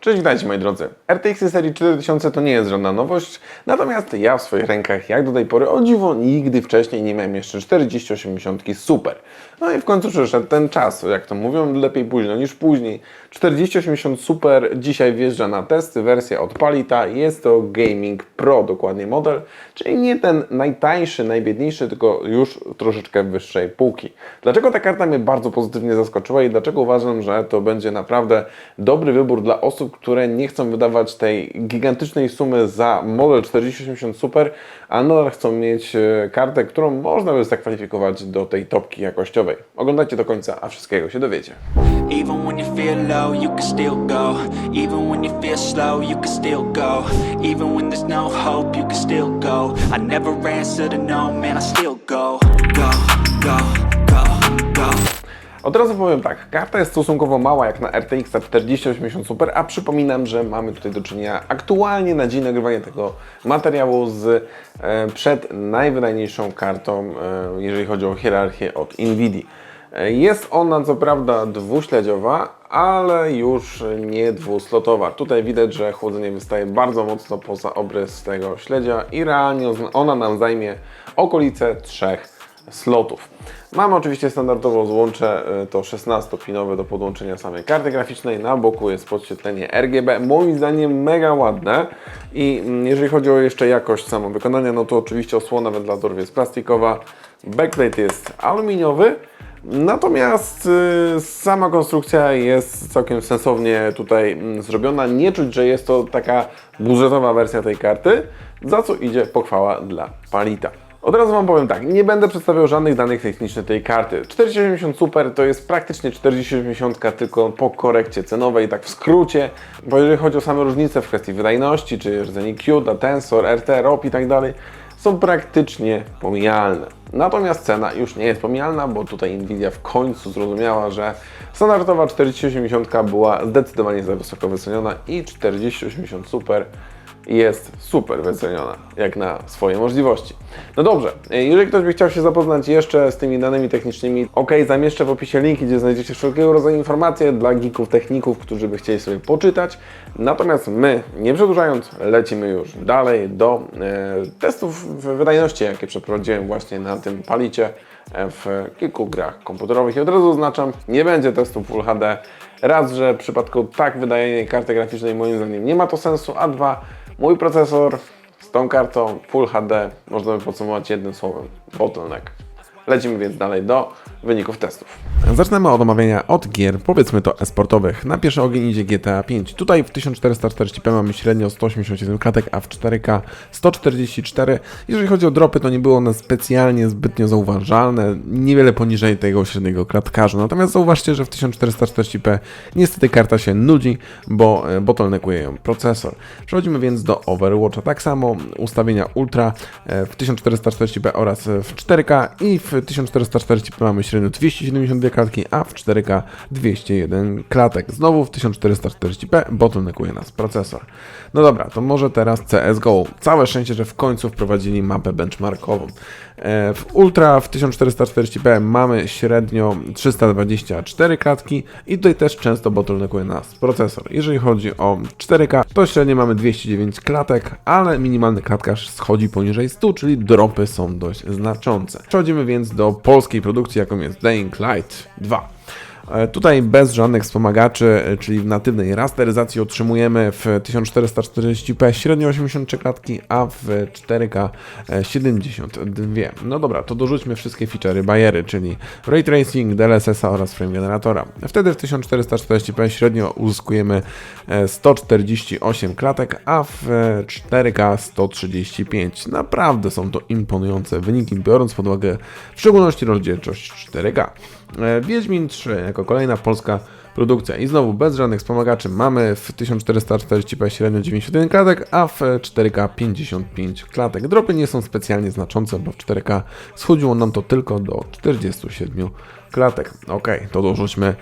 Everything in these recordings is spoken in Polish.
Cześć, witajcie moi drodzy. RTX serii 4000 to nie jest żadna nowość, natomiast ja w swoich rękach, jak do tej pory, o dziwo, nigdy wcześniej nie miałem jeszcze 4080 Super. No i w końcu przyszedł ten czas, jak to mówią, lepiej późno niż później. 4080 Super dzisiaj wjeżdża na testy, wersja od Palita, jest to Gaming Pro dokładnie model, czyli nie ten najtańszy, najbiedniejszy, tylko już troszeczkę wyższej półki. Dlaczego ta karta mnie bardzo pozytywnie zaskoczyła i dlaczego uważam, że to będzie naprawdę dobry wybór dla osób, które nie chcą wydawać tej gigantycznej sumy za model 4080 Super, a nadal chcą mieć e, kartę, którą można by zakwalifikować do tej topki jakościowej. Oglądajcie do końca, a wszystkiego się dowiecie. No no. Go, go, go, go. Od razu powiem tak, karta jest stosunkowo mała jak na RTX 4080 Super, a przypominam, że mamy tutaj do czynienia aktualnie na dzień nagrywania tego materiału z e, przed najwydajniejszą kartą, e, jeżeli chodzi o hierarchię od Nvidia. E, Jest ona co prawda dwuśledziowa, ale już nie dwuslotowa. Tutaj widać, że chłodzenie wystaje bardzo mocno poza obrys tego śledzia i realnie ona nam zajmie okolice trzech slotów. Mamy oczywiście standardowo złącze y, to 16-pinowe do podłączenia samej karty graficznej. Na boku jest podświetlenie RGB. Moim zdaniem mega ładne. I mm, jeżeli chodzi o jeszcze jakość samo wykonania, no to oczywiście osłona wentylatorów jest plastikowa. Backplate jest aluminiowy. Natomiast y, sama konstrukcja jest całkiem sensownie tutaj mm, zrobiona. Nie czuć, że jest to taka budżetowa wersja tej karty, za co idzie pochwała dla Palita. Od razu Wam powiem tak, nie będę przedstawiał żadnych danych technicznych tej karty. 4080 Super to jest praktycznie 4080 tylko po korekcie cenowej, tak w skrócie, bo jeżeli chodzi o same różnice w kwestii wydajności, czy rdzeni CUDA, Tensor, RT, ROP i tak dalej, są praktycznie pomijalne. Natomiast cena już nie jest pomijalna, bo tutaj Nvidia w końcu zrozumiała, że standardowa 4080 była zdecydowanie za wysoko wyceniona i 4080 Super jest super wyceniona, jak na swoje możliwości. No dobrze, jeżeli ktoś by chciał się zapoznać jeszcze z tymi danymi technicznymi, ok, zamieszczę w opisie linki, gdzie znajdziecie wszelkiego rodzaju informacje dla geeków, techników, którzy by chcieli sobie poczytać. Natomiast my, nie przedłużając, lecimy już dalej do e, testów wydajności, jakie przeprowadziłem właśnie na tym palicie e, w kilku grach komputerowych. I od razu oznaczam, nie będzie testów Full HD. Raz, że w przypadku tak wydanej karty graficznej moim zdaniem nie ma to sensu, a dwa, Mój procesor z tą kartą Full HD można by podsumować jednym słowem bottleneck. Lecimy więc dalej do wyników testów. Zaczynamy od omawiania od gier, powiedzmy to esportowych. Na pierwszy ogień idzie GTA 5. Tutaj w 1440p mamy średnio 187 klatek, a w 4K 144. Jeżeli chodzi o dropy, to nie było one specjalnie zbytnio zauważalne, niewiele poniżej tego średniego klatkarza. Natomiast zauważcie, że w 1440p niestety karta się nudzi, bo e, bottleneckuje ją procesor. Przechodzimy więc do Overwatcha. Tak samo ustawienia Ultra e, w 1440p oraz w 4K i w 1440p mamy średnio 272 klatki, a w 4K 201 klatek. Znowu w 1440p bottleneckuje nas procesor. No dobra, to może teraz CSGO. Całe szczęście, że w końcu wprowadzili mapę benchmarkową. E, W Ultra w 1440p mamy średnio 324 klatki i tutaj też często bottleneckuje nas procesor. Jeżeli chodzi o 4K, to średnio mamy 209 klatek, ale minimalny klatkarz schodzi poniżej 100, czyli dropy są dość znaczące. Przechodzimy więc do polskiej produkcji, jaką jest Dying Light 2. E, Tutaj bez żadnych wspomagaczy, e, czyli w natywnej rasteryzacji otrzymujemy w 1440p średnio 83 klatki, a w 4K e, 72. No dobra, to dorzućmy wszystkie feature'y bajery, czyli Ray Tracing, DLSS oraz Frame Generatora. Wtedy w 1440p średnio uzyskujemy e, 148 klatek, a w e, 4K 135. Naprawdę są to imponujące wyniki, biorąc pod uwagę w szczególności rozdzielczość 4K. E, Wiedźmin 3 jako kolejna polska produkcja i znowu bez żadnych wspomagaczy mamy w 1440p średnio 91 klatek, a w 4K 55 klatek. Dropy nie są specjalnie znaczące, bo w 4K schodziło nam to tylko do 47 klatek. Ok, to dorzućmy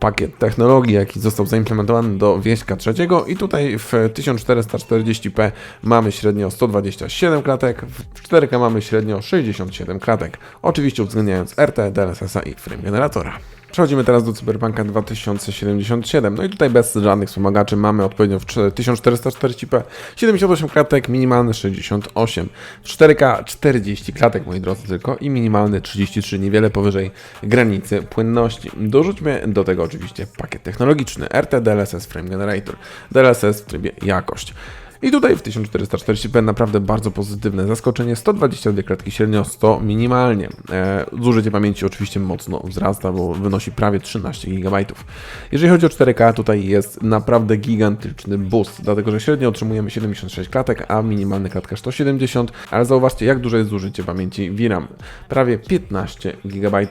pakiet technologii, jaki został zaimplementowany do wieśka trzeciego i tutaj w 1440p mamy średnio 127 klatek, w 4K mamy średnio 67 klatek. Oczywiście uwzględniając RT, DLSS i frame generatora. Przechodzimy teraz do Cyberpunka 2077. No i tutaj bez żadnych wspomagaczy mamy odpowiednio w 1440p 78 klatek, minimalny 68. W 4K 40 klatek, moi drodzy, tylko i minimalny 33, niewiele powyżej granicy płynności. Dorzućmy do tego oczywiście pakiet technologiczny RT DLSS Frame Generator, DLSS w trybie jakość. I tutaj w 1440p naprawdę bardzo pozytywne zaskoczenie, 122 klatki średnio, 100 minimalnie. E, zużycie pamięci oczywiście mocno wzrasta, bo wynosi prawie 13 GB. Jeżeli chodzi o 4K, tutaj jest naprawdę gigantyczny boost, dlatego że średnio otrzymujemy 76 klatek, a minimalny klatka 170, ale zauważcie jak duże jest zużycie pamięci VRAM, prawie 15 GB.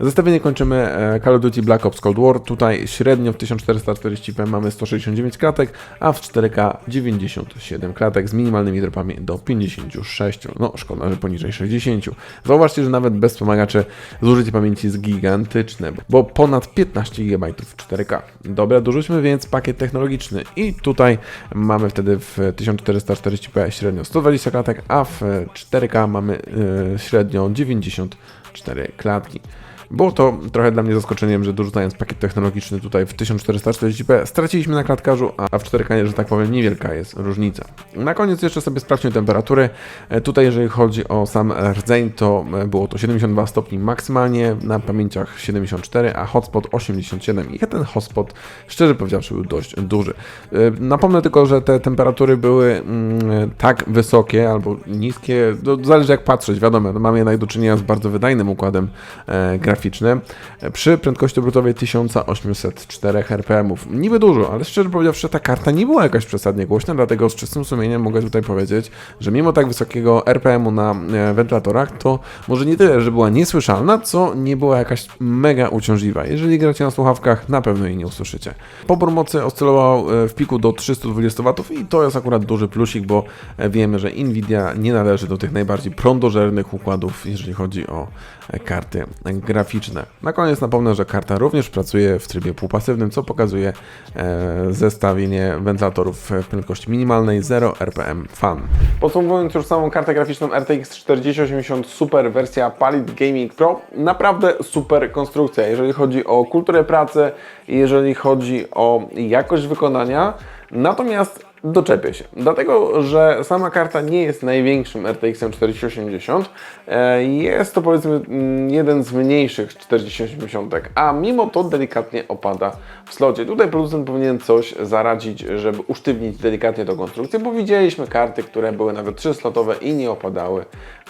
Zestawienie kończymy e, Call of Duty Black Ops Cold War. Tutaj średnio w 1440p mamy 169 klatek, a w 4K 97 klatek z minimalnymi dropami do 56. No szkoda, że poniżej 60. Zauważcie, że nawet bez wspomagaczy zużycie pamięci jest gigantyczne, bo ponad 15 GB w 4K. Dobra, dorzućmy więc pakiet technologiczny i tutaj mamy wtedy w 1440p średnio 120 klatek, a w 4K mamy e, średnio 94 klatki. Było to trochę dla mnie zaskoczeniem, że dorzucając pakiet technologiczny tutaj w 1440p straciliśmy na klatkarzu, a w 4K, że tak powiem, niewielka jest różnica. Na koniec jeszcze sobie sprawdźmy temperatury. E, Tutaj jeżeli chodzi o sam rdzeń, to e, było to 72 stopni maksymalnie, na pamięciach 74, a hotspot 87. I ten hotspot, szczerze powiedziawszy, był dość duży. E, Napomnę tylko, że te temperatury były mm, tak wysokie albo niskie, to zależy jak patrzeć, wiadomo, mamy jednak do czynienia z bardzo wydajnym układem graficznym, e, przy prędkości obrotowej 1804 RPM. Niby dużo, ale szczerze powiedziawszy, ta karta nie była jakaś przesadnie głośna, dlatego z czystym sumieniem mogę tutaj powiedzieć, że mimo tak wysokiego RPM-u na e, wentylatorach, to może nie tyle, że była niesłyszalna, co nie była jakaś mega uciążliwa. Jeżeli gracie na słuchawkach, na pewno jej nie usłyszycie. Pobór mocy oscylował e, w piku do 320 W i to jest akurat duży plusik, bo e, wiemy, że Nvidia nie należy do tych najbardziej prądożernych układów, jeżeli chodzi o karty graficzne. Na koniec napomnę, że karta również pracuje w trybie półpasywnym, co pokazuje e, zestawienie wentylatorów w prędkości minimalnej 0 RPM Fan. Podsumowując już samą kartę graficzną RTX 4080 Super wersja Palit Gaming Pro, naprawdę super konstrukcja, jeżeli chodzi o kulturę pracy, jeżeli chodzi o jakość wykonania, natomiast doczepię się, dlatego że sama karta nie jest największym RTX-em 4080, e, jest to powiedzmy mm, jeden z mniejszych 4080, a mimo to delikatnie opada w slocie. Tutaj producent powinien coś zaradzić, żeby usztywnić delikatnie tą konstrukcję, bo widzieliśmy karty, które były nawet 3-slotowe i nie opadały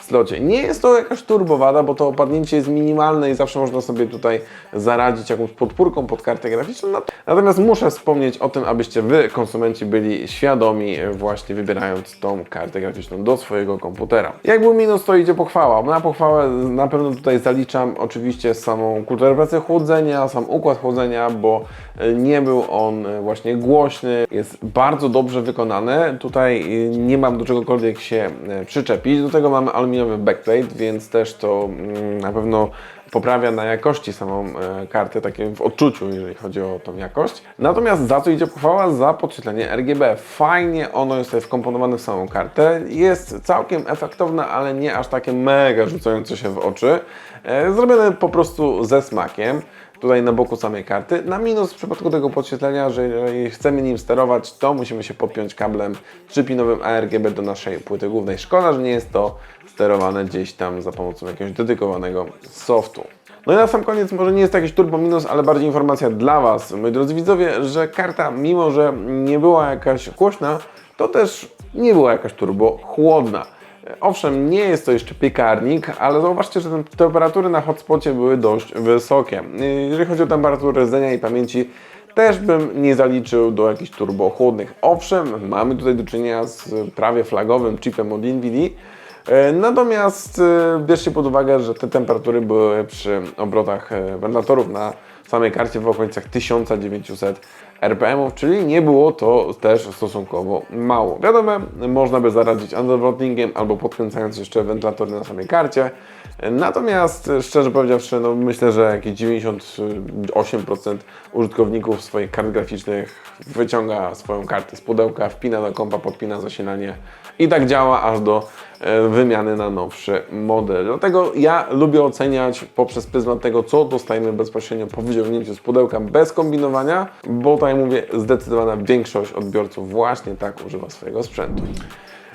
slocie. Nie jest to jakaś turbowada, bo to opadnięcie jest minimalne i zawsze można sobie tutaj zaradzić jakąś podpórką pod kartę graficzną. Nat- Natomiast muszę wspomnieć o tym, abyście Wy, konsumenci, byli świadomi właśnie wybierając tą kartę graficzną do swojego komputera. Jak był minus, to idzie pochwała. Na pochwałę na pewno tutaj zaliczam oczywiście samą kulturę pracy chłodzenia, sam układ chłodzenia, bo e, nie był on e, właśnie głośny, jest bardzo dobrze wykonany. Tutaj e, nie mam do czegokolwiek się przyczepić. Do tego mamy aluminiowy backplate, więc też to mm, na pewno poprawia na jakości samą e, kartę, takim w odczuciu, jeżeli chodzi o tą jakość. Natomiast za co idzie pochwała? Za podświetlenie RGB. Fajnie ono jest tutaj wkomponowane w samą kartę. Jest całkiem efektowne, ale nie aż takie mega rzucające się w oczy. E, Zrobione po prostu ze smakiem tutaj na boku samej karty. Na minus w przypadku tego podświetlenia, że jeżeli chcemy nim sterować, to musimy się podpiąć kablem 3-pinowym ARGB do naszej płyty głównej. Szkoda, że nie jest to sterowane gdzieś tam za pomocą jakiegoś dedykowanego softu. No i na sam koniec, może nie jest to jakiś turbo minus, ale bardziej informacja dla Was, moi drodzy widzowie, że karta, mimo że nie była jakaś głośna, to też nie była jakaś turbo chłodna. Owszem, nie jest to jeszcze piekarnik, ale zauważcie, że te temperatury na hotspocie były dość wysokie. Jeżeli chodzi o temperaturę rdzenia i pamięci, też bym nie zaliczył do jakichś turbo chłodnych. Owszem, mamy tutaj do czynienia z prawie flagowym chipem od NVIDIA, E, Natomiast e, bierzcie pod uwagę, że te temperatury były przy obrotach e, wentylatorów na samej karcie w okolicach 1900 RPM, czyli nie było to też stosunkowo mało. Wiadomo, można by zaradzić undervoltingiem albo podkręcając jeszcze wentylatory na samej karcie. Natomiast szczerze powiedziawszy, no myślę, że jakieś 98% użytkowników swoich kart graficznych wyciąga swoją kartę z pudełka, wpina do kompa, podpina zasilanie i tak działa aż do e, wymiany na nowszy model. Dlatego ja lubię oceniać poprzez pryzmat tego, co dostajemy bezpośrednio po wyciągnięciu z pudełka bez kombinowania, bo tak jak mówię, zdecydowana większość odbiorców właśnie tak używa swojego sprzętu.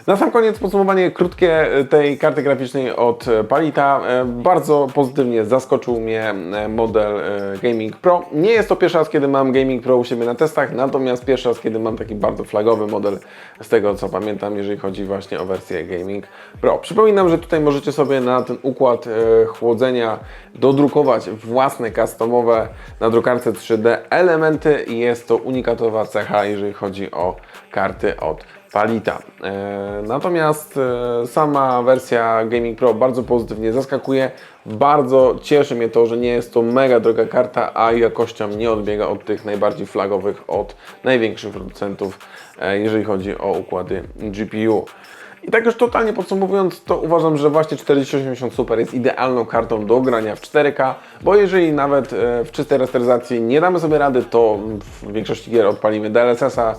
Na sam koniec podsumowanie krótkie e, tej karty graficznej od e, Palita. E, Bardzo pozytywnie zaskoczył mnie model Gaming Pro. Nie jest to pierwszy raz, kiedy mam Gaming Pro u siebie na testach, natomiast pierwszy raz, kiedy mam taki bardzo flagowy model z tego co pamiętam, jeżeli chodzi właśnie o wersję Gaming Pro. Przypominam, że tutaj możecie sobie na ten układ chłodzenia dodrukować własne customowe na drukarce 3D elementy i jest to unikatowa cecha, jeżeli chodzi o karty od Palita. E, natomiast e, sama wersja Gaming Pro bardzo pozytywnie zaskakuje. Bardzo cieszy mnie to, że nie jest to mega droga karta, a jakością nie odbiega od tych najbardziej flagowych, od największych producentów, e, jeżeli chodzi o układy GPU. I tak już totalnie podsumowując, to uważam, że właśnie 4080 Super jest idealną kartą do grania w 4K, bo jeżeli nawet w czystej rasteryzacji nie damy sobie rady, to w większości gier odpalimy DLSS-a,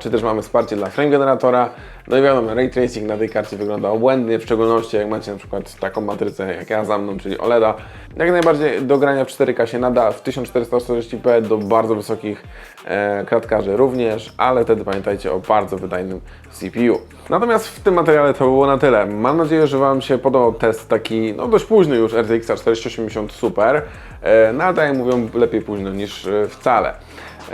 czy też mamy wsparcie dla frame generatora. No i wiadomo, ray tracing na tej karcie wygląda obłędnie, w szczególności jak macie na przykład taką matrycę jak ja za mną, czyli OLEDa. Jak najbardziej do grania w 4K się nada, w 1440p do bardzo wysokich e, kratkarzy również, ale wtedy pamiętajcie o bardzo wydajnym CPU. Natomiast w tym materiale to było na tyle. Mam nadzieję, że Wam się podobał test taki, no dość późny już RTX 4080 Super, e, no ale tak jak mówią, lepiej późno niż e, wcale.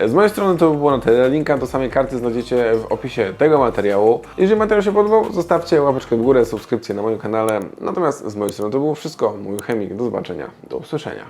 Z mojej strony to by było na tyle. Linka do samej karty znajdziecie w opisie tego materiału. Jeżeli materiał się podobał, zostawcie łapeczkę w górę, subskrypcję na moim kanale. Natomiast z mojej strony to było wszystko. Mój chemik. Do zobaczenia. Do usłyszenia.